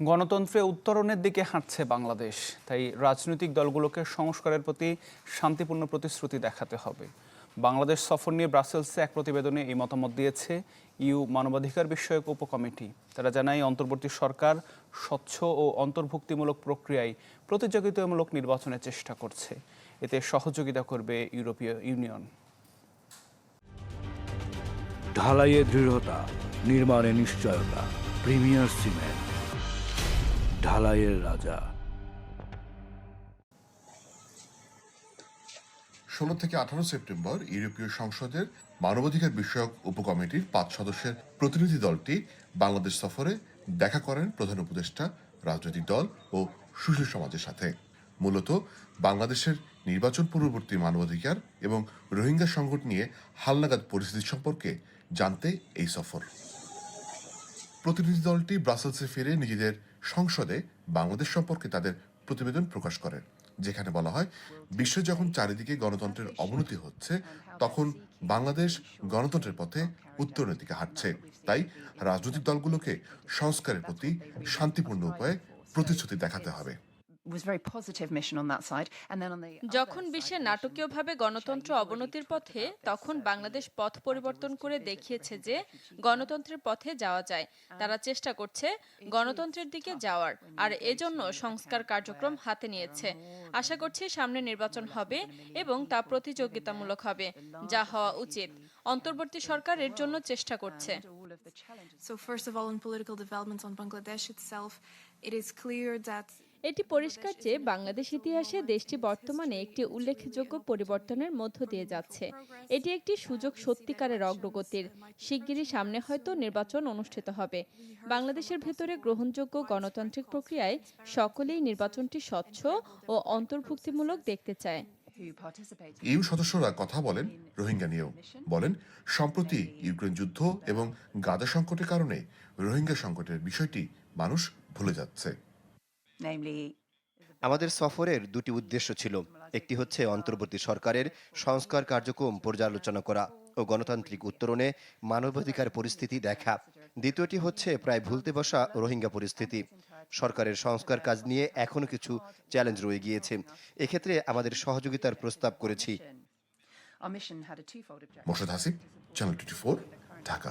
গণতন্ত্রে উত্তরণের দিকে হাঁটছে বাংলাদেশ। তাই রাজনৈতিক দলগুলোকে সংস্কারের প্রতি শান্তিপূর্ণ প্রতিশ্রুতি দেখাতে হবে। বাংলাদেশ সফর নিয়ে ব্রাসেলসে এক প্রতিবেদনে এই মতামত দিয়েছে ইউ মানবাধিকার বিষয়ক উপকমিটি। তারা জানায়, অন্তর্বর্তী সরকার স্বচ্ছ ও অন্তর্ভুক্তিমূলক প্রক্রিয়ায় প্রতিযোগিতামূলক নির্বাচনের চেষ্টা করছে। এতে সহযোগিতা করবে ইউরোপীয় ইউনিয়ন। ঢালাইয়ে দৃঢ়তা, নির্মাণে নিশ্চয়তা, প্রিমিয়ার সিমেন্ট। ঢালাইয়ের রাজা। ষোলো থেকে আঠারো সেপ্টেম্বর ইউরোপীয় সংসদের মানবাধিকার বিষয়ক উপকমিটির পাঁচ সদস্যের প্রতিনিধি দলটি বাংলাদেশ সফরে দেখা করেন প্রধান উপদেষ্টা, রাজনৈতিক দল ও সুশীল সমাজের সাথে। মূলত বাংলাদেশের নির্বাচন পূর্ববর্তী মানবাধিকার এবং রোহিঙ্গা সংকট নিয়ে হালনাগাদ পরিস্থিতি সম্পর্কে জানতে এই সফর। প্রতিনিধি দলটি ব্রাসেলসে ফিরে নিজেদের সংসদে বাংলাদেশ সম্পর্কে তাদের প্রতিবেদন প্রকাশ করে যেখানে বলা হয়, বিশ্বে যখন চারিদিকে গণতন্ত্রের অবনতি হচ্ছে, তখন বাংলাদেশ গণতন্ত্রের পথে উত্তরের দিকে হাঁটছে। তাই রাজনৈতিক দলগুলোকে সংস্কারের প্রতি শান্তিপূর্ণ উপায়ে প্রতিশ্রুতি দেখাতে হবে। Was very positive mission on that side. And then on the other যখন বিশ্বে নাটকীয়ভাবে গণতন্ত্র অবনতির পথে তখন বাংলাদেশ পথ পরিবর্তন করে দেখিয়েছে যে গণতন্ত্রের পথে যাওয়া যায়। তারা চেষ্টা করছে গণতন্ত্রের দিকে যাওয়ার। আর এজন্য সংস্কার কার্যক্রম হাতে নিয়েছে। আশা করছি সামনে নির্বাচন হবে এবং তা প্রতিযোগিতামূলক হবে। যা হওয়া উচিত। অন্তর্বর্তী সরকার এর জন্য চেষ্টা করছে। all of the challenges. So first of all, on political developments on Bangladesh itself, it is clear that এটি পরিষ্কার যে বাংলাদেশ ইতিহাসে দেশটি বর্তমানে একটি উল্লেখযোগ্য পরিবর্তনের মধ্য দিয়ে যাচ্ছে। এটি একটি সুযোগ সত্যিকারের অগ্রগতির। শিগগিরই সামনে হয়তো নির্বাচন অনুষ্ঠিত হবে। বাংলাদেশের ভেতরে গ্রহণযোগ্য গণতান্ত্রিক প্রক্রিয়ায় সকলেই নির্বাচনটি স্বচ্ছ ও অন্তর্ভুক্তিমূলক দেখতে চায়। ইউ সদস্যরা কথা বলেন রোহিঙ্গা নিয়েও। বলেন, সম্প্রতি ইউক্রেন যুদ্ধ এবং গাজা সংকটের কারণে রোহিঙ্গা সংকটের বিষয়টি মানুষ ভুলে যাচ্ছে। আমাদের সফরের দুটি উদ্দেশ্য ছিল। একটি হচ্ছে অন্তর্বর্তী সরকারের সংস্কার কার্যক্রম পর্যালোচনা করা ও গণতান্ত্রিক উত্তরণে মানবাধিকার পরিস্থিতি দেখা। দ্বিতীয়টি হচ্ছে প্রায় ভুলতে বসা রোহিঙ্গা পরিস্থিতি। সরকারের সংস্কার কাজ নিয়ে এখনও কিছু চ্যালেঞ্জ রয়ে গিয়েছে। এক্ষেত্রে আমাদের সহযোগিতার প্রস্তাব করেছি. Morshed Hasib channel twenty Dhaka